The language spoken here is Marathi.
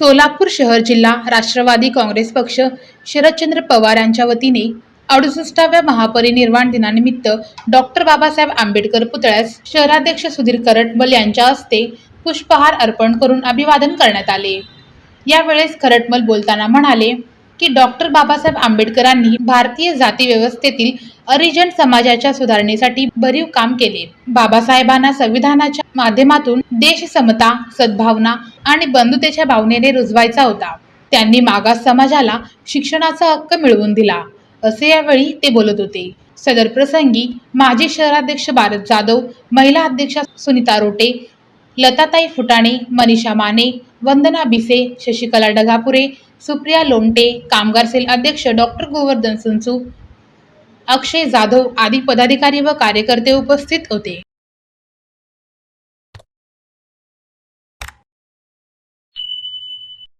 सोलापूर शहर जिल्हा राष्ट्रवादी काँग्रेस पक्ष शरदचंद्र पवार यांच्या वतीने अडुसष्टाव्या महापरिनिर्वाण दिनानिमित्त डॉक्टर बाबासाहेब आंबेडकर पुतळ्यास शहराध्यक्ष सुधीर करटमल यांच्या हस्ते पुष्पहार अर्पण करून अभिवादन करण्यात आले. यावेळेस खरटमल बोलताना म्हणाले की डॉक्टर बाबासाहेब आंबेडकरांनी भारतीय जाती व्यवस्थेतील अरिजन समाजाच्या सुधारणेसाठी भरीव काम केले. बाबासाहेबांना संविधानाच्या माध्यमातून देश समता सद्भावना आणि बंधुतेच्या भावनेने रुजवायचा होता. त्यांनी मागास समाजाला शिक्षणाचा हक्क मिळवून दिला. असे यावेळी ते बोलत होते. सदर प्रसंगी माजी शहराध्यक्ष भारत जाधव महिला अध्यक्षा सुनीता रोटे लताताई फुटाणे मनीषा माने वंदना बिसे शशिकला डगापुरे सुप्रिया लोमटे कामगार सेल अध्यक्ष डॉक्टर गोवर्धन संसू अक्षय जाधव आदी पदाधिकारी व कार्यकर्ते उपस्थित होते.